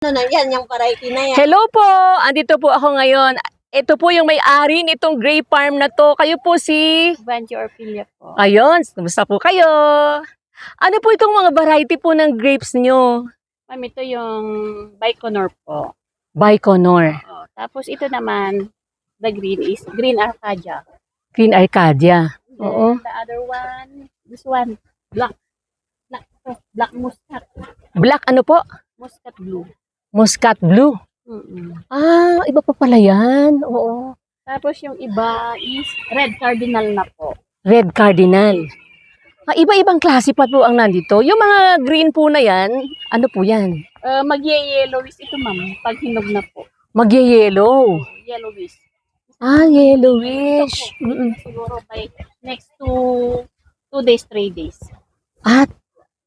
Ano na yan, yung variety na yan. Hello po! Andito po ako ngayon. Ito po yung may-ari nitong grape farm na to. Kayo po si... Banjo Orpilia po. Ayun, kumusta po kayo? Ano po itong mga variety po ng grapes nyo? Ma'am, ito yung Baikonur po. Baikonur, Oh, tapos ito naman, the green is Green Arcadia. Green Arcadia. Oo. The other one, this one, black. Black, to, black muscat. Black ano po? Muscat blue. Muscat Blue. Mm-mm. Ah, iba pa pala yan. Oo. Tapos yung iba is red cardinal na po. Red Cardinal. Ah, iba-ibang klase pa po ang nandito. Yung mga green po na yan, ano po yan? Uh, Mag-yellowish ito ma'am, pag hinog na po. Magye-yellow. Yellowish. Ah, yellowish. Mm-mm. Siguro by next two, two days, three days. At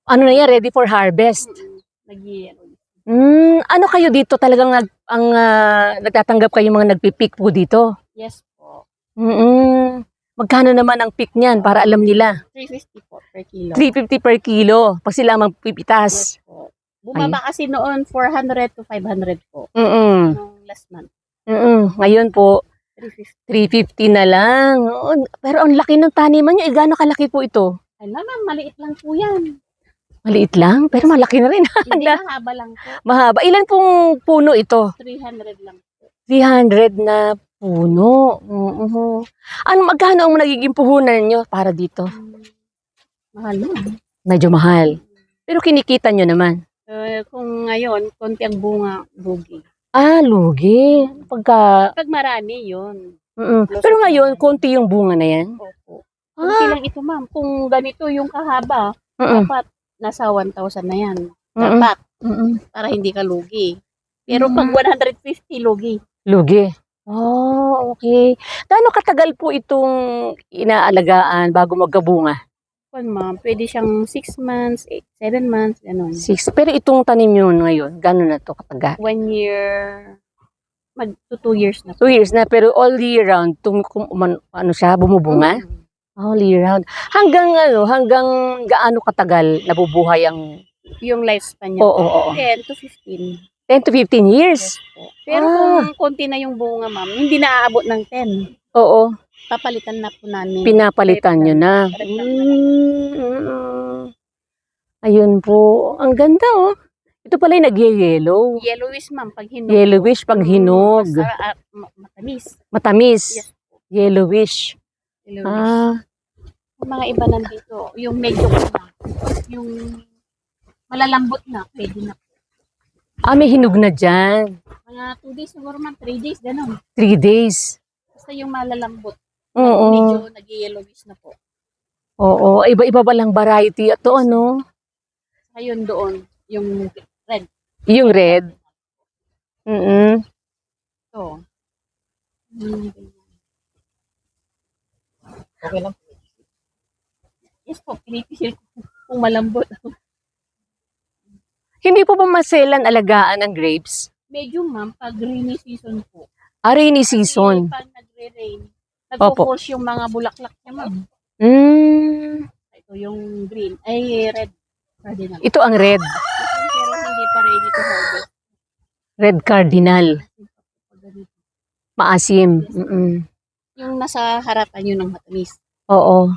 ano na yan, ready for harvest. Mm-mm. Nag-yellowish. Hmm, ano kayo dito talagang nag, ang ah, nagtatanggap kayo mga nagpipick po dito? Yes po. Mm. Magkano naman ang pick niyan para alam nila? 350 po per kilo. 350 per kilo pag sila magpipitas. Yes po. Bumaba kasi noon 400 to 500 po. Mm. Nung last month. Mm. Ngayon po 350 350. na lang. Pero ang laki ng taniman niyo, eh, gaano kalaki po ito? Ay naman, maliit lang po yan. Maliit lang, pero malaki na rin. Hindi mahaba lang po. Mahaba. Ilan pong puno ito? 300 lang po. 300 na puno. Oo. Ano, magkano ang nagiging puhunan nyo para dito? Hmm. Mahal naman. Medyo mahal. Pero kinikita nyo naman. Uh, kung ngayon, konti ang bunga, bugi. Ah, lugi. Pagka... Pag marami, yun. Mm-mm. Pero ngayon, konti yung bunga na yan. Opo. Konti Ah, lang ito, ma'am. Kung ganito yung kahaba, mm-mm. dapat nasa 1,000 na yan. Dapat, Mm-mm. para hindi ka lugi. Pero pag 150, lugi. Lugi. Oh, okay. Gaano katagal po itong inaalagaan bago magkabunga? Kung ma'am, pwede siyang 6 months, 7 months, gano'n. Six. Pero itong tanim nyo ngayon, gano'n na to katagal? One year, mag to two years na. Two years na, pero all year round, tum, kum, man- ano siya, bumubunga? Mm. All year round. Hanggang ano, hanggang gaano katagal nabubuhay ang... Yung lifespan niya. Oo, oo, oo. 10 to 15. 10 to 15 years? Yes po. Pero Ah. kung konti na yung bunga, ma'am, hindi na aabot ng 10. Oo. Papalitan na po namin. Pinapalitan nyo na. Correct. Mm, mm. Ayun po. Ang ganda oh. Ito pala yung nag-yellow. Yellowish, ma'am, pag hinog. Yellowish pag hinog. Masarap, ah, ma- matamis. Matamis. Yes. Yellowish. Yellowish. Ah, Yung mga iba nandito, yung medyo na, yung malalambot na, pwede na. ah, may hinog na dyan. Mga 2 days siguro, ma'am, 3 days, gano'n. Three days. Basta yung malalambot. Oo. Medyo nag-yellowish na po. Oo. Iba-iba palang variety. Ito ano? Ayun doon, yung red. Yung red. Mm Ito. Hmm, Okay lang. Yes po, pinipisil ko kung malambot. Hindi po ba maselan alagaan ng grapes? Medyo ma'am, pag rainy season po. Ah, rainy season. Kasi pag nagre-rain, nagpo-force yung mga bulaklak niya ma'am. Mm, Ito yung green, ay red. Cardinal. ito ang red. Pero hindi pa ready to harvest. Red cardinal. Maasim. Mm-mm. Yung nasa harapan yun ng matamis. Oo.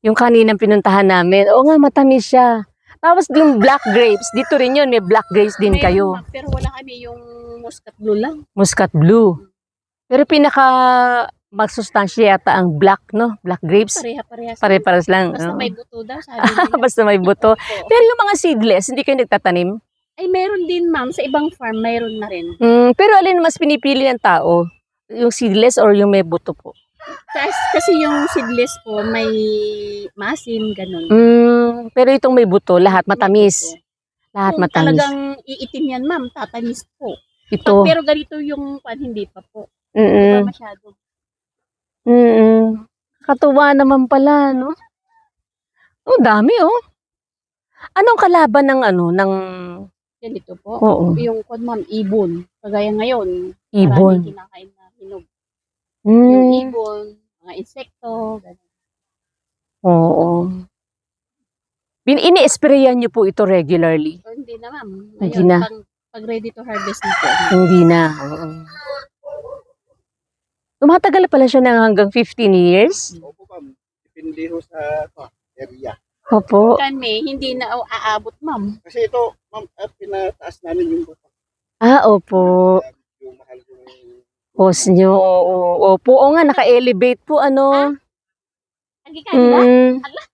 Yung kaninang pinuntahan namin, oo nga, matamis siya. Tapos yung black grapes, dito rin yun, may black grapes din Meron, kayo. ma'am, Pero wala kami yung muscat blue lang. Muscat blue. Pero pinaka magsustansya yata ang black, no? Black grapes. Pareha-parehas. Pare-pares lang. Basta no? may buto daw, sabi nila. Basta may buto. Opo. Pero yung mga seedless, hindi kayo nagtatanim? Ay, meron din ma'am. Sa ibang farm, meron na rin. Mm, pero alin mas pinipili ng tao? Yung seedless or yung may buto po? Kasi, kasi yung seedless po, may masim, ganun. Mm, pero itong may buto, lahat matamis. Lahat Kung matamis. talagang iitim yan, ma'am, tatamis po. Ito. Pero ganito yung pan, hindi pa po. Hindi Mm-mm. pa masyado. Mm. Katuwa naman pala, no? Oh, dami, oh. Anong kalaban ng ano, ng Ganito po. Oo. Yung kwan, ma'am, ibon. Kagaya ngayon, ibon? maraming kinakain na hinog. Yung Mm. ibon, mga insekto, ganun. Oo. Bin ini-sprayan niyo po ito regularly. O, hindi na, ma'am. Hindi Ngayon, na. Pang, Pag ready to harvest na po. Hindi na. oo. Tumatagal pala siya ng hanggang 15 years? Opo, ma'am. Depende ho sa ah, area. Opo. Kami, hindi na aabot, ma'am. Kasi ito, ma'am, ah, pinataas namin yung buta. Ah, opo. Yung Hose nyo. Oo, opo. Oo nga, naka-elevate po, ano. Ka, di ba? Mm. Ala.